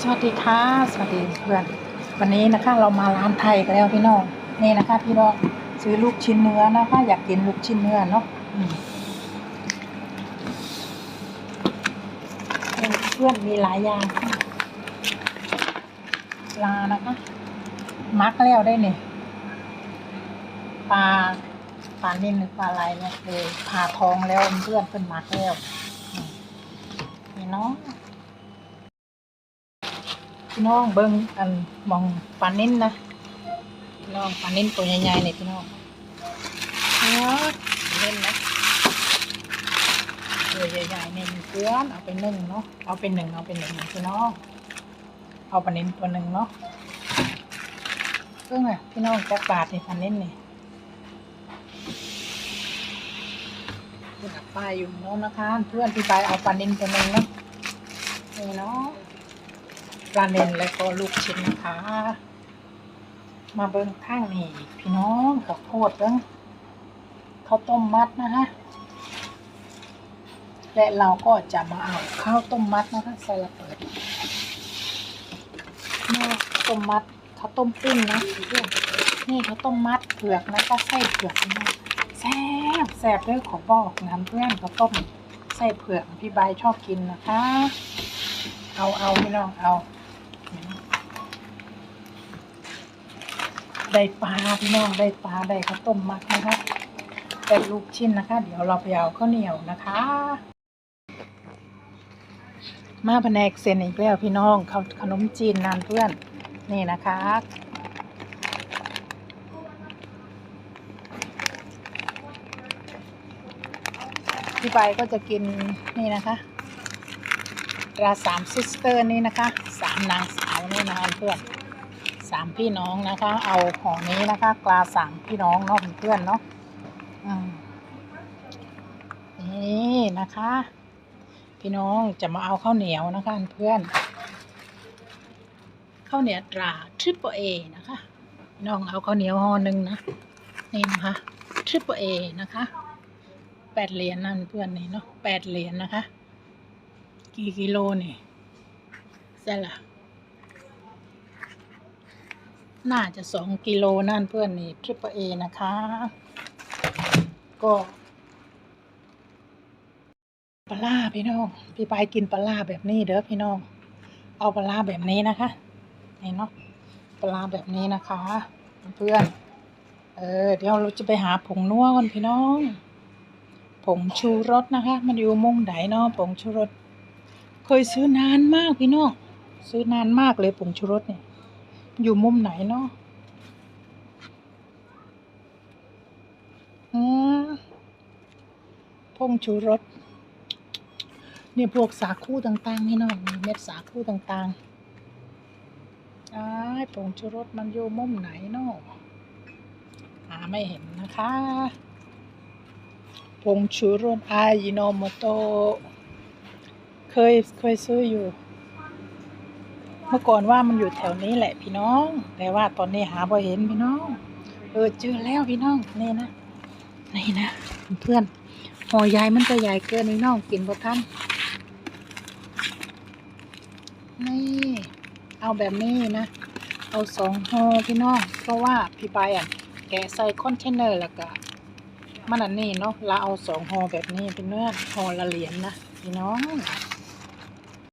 สวัสดีค่ะ สวัสดีเพื่อน วันนี้นะคะเรามาร้านไทยกันแล้วพี่น้อง นี่นะคะ พี่น้องซื้อลูกชิ้นเนื้อนะคะ อยากกินลูกชิ้นเนื้อเนาะอืมเพื่อนมีหลายอย่างปลานะคะ มักแล้วได้เนี่ยปลาปลานิ่มหรือปลาอะไรเนี่ยเลยผ่าท้องแล้วเพื่อนเพื่อนมักแล้วนี่เนาะ พี่น้องเบิ้งอันมองปลานิ่นนะพี่น้องปลานิ่นตัวใหญ่ๆเนี่ยพี่น้องเออเล่นนะตัวใหญ่ๆเนี่ยมีเพื่อนเอาไปนึ่งเนาะเอาไปหนึ่งเอาไปหนึ่งนพี่น้องเอาปลานิ่นตัวหนึ่งเนาะเพิ่งอะพี่น้องจักบาทนี่ปลานิ่นนี่คุณอับปลาอยู่โน้นนะคะเพื่อนพี่ปเอาปลานิ่นตัวหนึ่งเนาะนี่เนาะ ปลาเนนและก็ลูกชิ้นนะคะ มาเบิ้งข้างนี่พี่น้องข้าวโพดเบิ้งข้าวต้มมัดนะคะและเราก็จะมาเอาข้าวต้มมัดนะคะใส่ระเบิดนี่ต้มมัดข้าวต้มปิ้งนะเพื่อนนี่ข้าวต้มมัดเผือกนะคะไส้เผือกนะแซ่บแซ่บเลยขอบอกนะเพื่อนข้าวต้มไส้เผือกพี่ใบชอบกินนะคะ เอาเอาพี่น้องเอา ได้ปลาพี่น้องได้ปลาได้ข้าวต้มมัดนะคะได้ลูกชิ้นนะคะ เดี๋ยวเราไปเอาข้าวเหนียวนะคะ มาแผนกเซนอีกแล้วพี่น้องข้าวขนมจีนนานเพื่อนนี่นะคะพี่ใบก็จะกินนี่นะคะราสามซิสเตอร์นี่นะคะสามนางสาวนี่นะคะเพื่อน สามพี่น้องนะคะ เอาของนี้นะคะกลาสามพี่น้องเนาะเพื่อนเนาะนี่นะคะ พี่น้องจะมาเอาข้าวเหนียวนะคะเพื่อนข้าวเหนียวตราทริปเปอร์เอนะคะน้องเอาข้าวเหนียวห่อหนึ่งนะนี่นะคะทริปเปอร์เอนะคะแปดเหรียญนั่นเพื่อนนี่เนาะแปดเหรียญนะคะ กี่กิโลนี่เสร็จละ น่าจะสองกิโลนั่นเพื่อนนี่ทริปเปอร์เอนะคะ ก็ปลาล่าพี่น้อง พี่ปายกินปลาล่าแบบนี้เด้อพี่น้อง เอาปลาล่าแบบนี้นะคะนี่เนาะปลาล่าแบบนี้นะคะ เพื่อน เออ เดี๋ยวเราจะไปหาผงนัวกันพี่น้อง ผงชูรสนะคะ มันอยู่มุมไหนเนาะผงชูรส เคยซื้อนานมากพี่น้อง ซื้อนานมากเลยผงชูรสเนี่ย อยู่มุมไหนเนาะอืมพงชูรสเนี่ยพวกสาคูต่างๆนี่เนาะมีเม็ดสาคูต่างๆอ้ายผงชูรสมันอยู่มุมไหนเนาะหาไม่เห็นนะคะผงชูรสอายิโนโมโตเคยเคยซื้ออยู่ เมื่อก่อนว่ามันอยู่แถวนี้แหละพี่น้อง แต่ว่าตอนนี้หาบ่เห็นพี่น้อง เออเจอแล้วพี่น้องนี่นะนี่นะเพื่อนหอใหญ่มันจะใหญ่เกินพี่น้องกินบ่ทันนี่เอาแบบนี้นะ เอาสองห่อพี่น้อง เพราะว่าพี่ปอะแกใส่คอนเทนเนอร์แล้วก็มันอันนี้เนาะเราเอาสองห่อแบบนี้เป็นเนื้อห่อละเหรียญนะพี่น้อง